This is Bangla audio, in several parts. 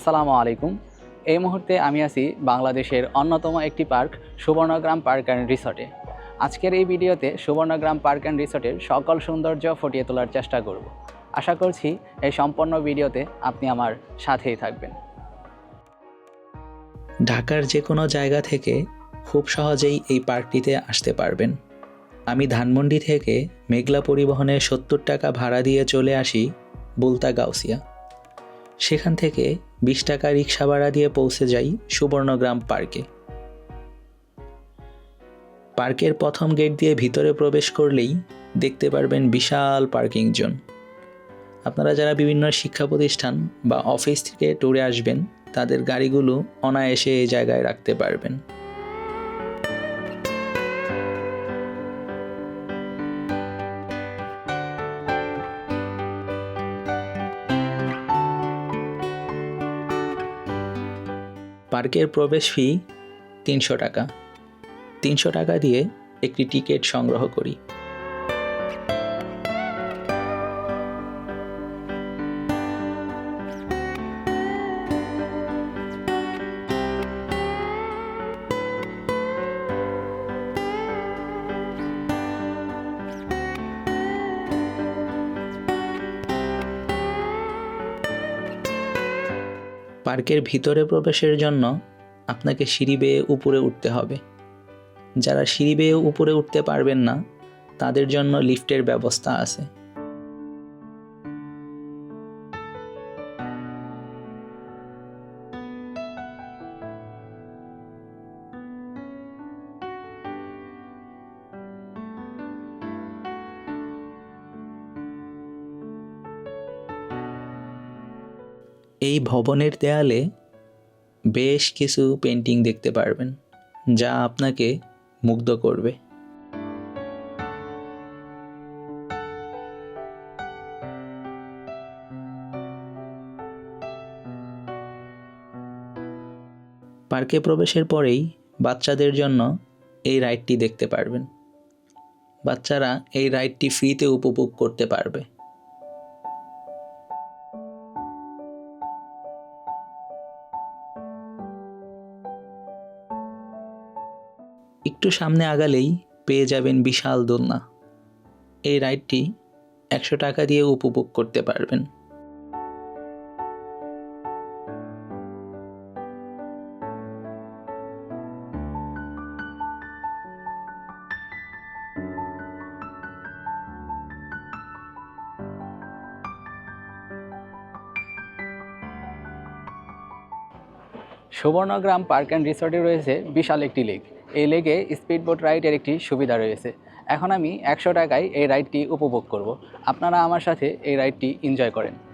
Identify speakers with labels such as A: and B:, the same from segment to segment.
A: আসসালামু আলাইকুম। এই মুহূর্তে আমি আছি বাংলাদেশের অন্যতম একটি পার্ক, সুবর্ণগ্রাম পার্ক অ্যান্ড রিসর্টে। আজকের এই ভিডিওতে সুবর্ণগ্রাম পার্ক অ্যান্ড রিসর্টের সকল সৌন্দর্য ফুটিয়ে তোলার চেষ্টা করব। আশা করছি এই সম্পূর্ণ ভিডিওতে আপনি আমার সাথেই থাকবেন।
B: ঢাকার যে কোনো জায়গা থেকে খুব সহজেই এই পার্কটিতে আসতে পারবেন। আমি ধানমন্ডি থেকে মেঘলা পরিবহনে সত্তর টাকা ভাড়া দিয়ে চলে আসি বুলতা গাউসিয়া সেখান থেকে বিশ টাকা রিক্সা ভাড়া দিয়ে পৌঁছে যাই সুবর্ণগ্রাম পার্কে। পার্কের প্রথম গেট দিয়ে ভিতরে প্রবেশ করলেই দেখতে পারবেন বিশাল পার্কিং জোন। আপনারা যারা বিভিন্ন শিক্ষা প্রতিষ্ঠান বা অফিস থেকে ট্যুরে আসবেন, তাদের গাড়িগুলো অনায়াসে এই জায়গায় রাখতে পারবেন। পার্কের প্রবেশ ফি তিনশো টাকা। তিনশো টাকা দিয়ে একটি টিকিট সংগ্রহ করি। পার্কের ভিতরে প্রবেশের জন্য আপনাকে সিঁড়ি বেয়ে উপরে উঠতে হবে। যারা সিঁড়ি বেয়ে উপরে উঠতে পারবেন না, তাদের জন্য লিফটের ব্যবস্থা আছে। এই ভবনের দেয়ালে বেশ কিছু পেন্টিং দেখতে পারবেন, যা আপনাকে মুগ্ধ করবে। পার্কে প্রবেশের পরেই বাচ্চাদের জন্য এই রাইডটি দেখতে পারবেন। বাচ্চারা এই রাইডটি ফ্রিতে উপভোগ করতে পারবে। একটু সামনে আগালেই পেয়ে যাবেন বিশাল দোলনা। এই রাইডটি একশো টাকা দিয়ে উপভোগ করতে পারবেন।
A: সুবর্ণগ্রাম পার্ক অ্যান্ড রিসর্টে রয়েছে বিশাল একটি লেক। এই লেগে স্পিডবোট রাইডের একটি সুবিধা রয়েছে। এখন আমি একশো টাকায় এই রাইডটি উপভোগ করব। আপনারা আমার সাথে এই রাইডটি এনজয় করেন।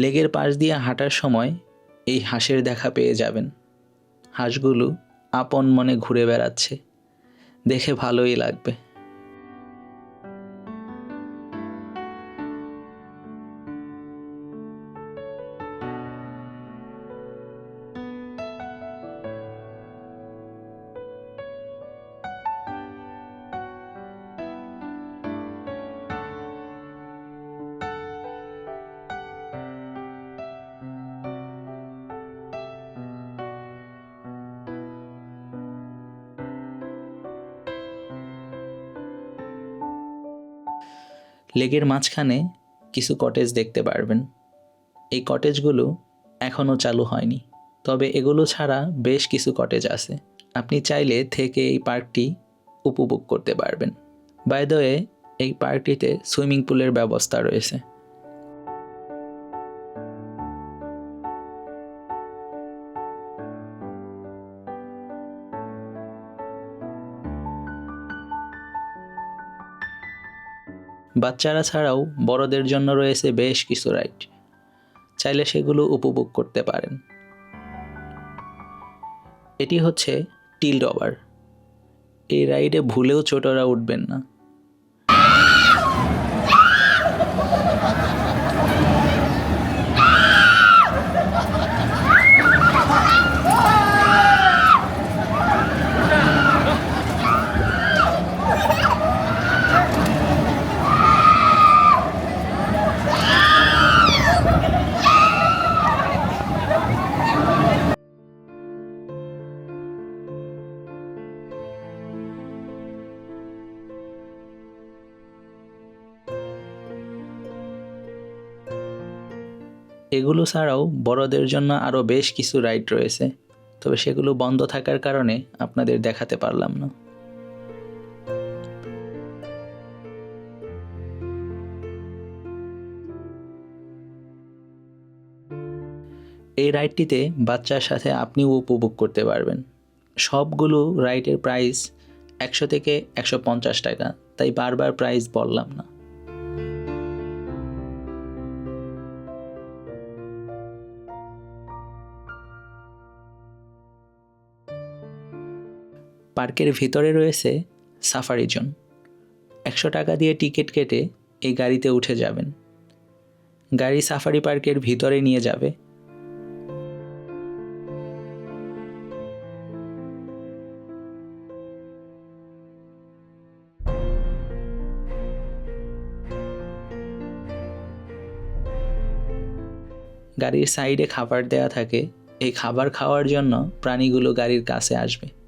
B: লেগের পাশ দিয়ে হাঁটার সময় এই হাঁসের দেখা পেয়ে যাবেন। হাঁসগুলো আপন মনে ঘুরে বেড়াচ্ছে। দেখে ভালোই লাগবে। লেগের মাঝখানে কিছু কটেজ দেখতে পারবেন। এই কটেজগুলো এখনও চালু হয়নি, তবে এগুলো ছাড়া বেশ কিছু কটেজ আছে। আপনি চাইলে থেকে এই পার্কটি উপভোগ করতে পারবেন। বাই এই পার্কটিতে সুইমিং পুলের ব্যবস্থা রয়েছে। বাচ্চারা ছাড়াও বড়দের জন্য রয়েছে বেশ কিছু রাইড। চাইলে সেগুলো উপভোগ করতে পারেন। এটি হচ্ছে টিল ডবার এই রাইডে ভুলেও ছোটরা উঠবেন না। এগুলো ছাড়াও বড়দের জন্য আরও বেশ কিছু রাইড রয়েছে, তবে সেগুলো বন্ধ থাকার কারণে আপনাদের দেখাতে পারলাম না। এই রাইডটিতে বাচ্চার সাথে আপনিও উপভোগ করতে পারবেন। সবগুলো রাইডের প্রাইস একশো থেকে একশো পঞ্চাশ টাকা, তাই বারবার প্রাইস বললাম না। পার্কের ভিতরে রয়েছে সাফারি জোন একশো টাকা দিয়ে টিকিট কেটে এই গাড়িতে উঠে যাবেন। গাড়ি সাফারি পার্কের ভিতরে নিয়ে যাবে। গাড়ির সাইডে খাবার দেয়া থাকে। এই খাবার খাওয়ার জন্য প্রাণীগুলো গাড়ির কাছে আসবে।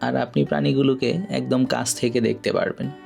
B: আর আপনি প্রাণীগুলোকে একদম কাছ থেকে দেখতে পারবেন।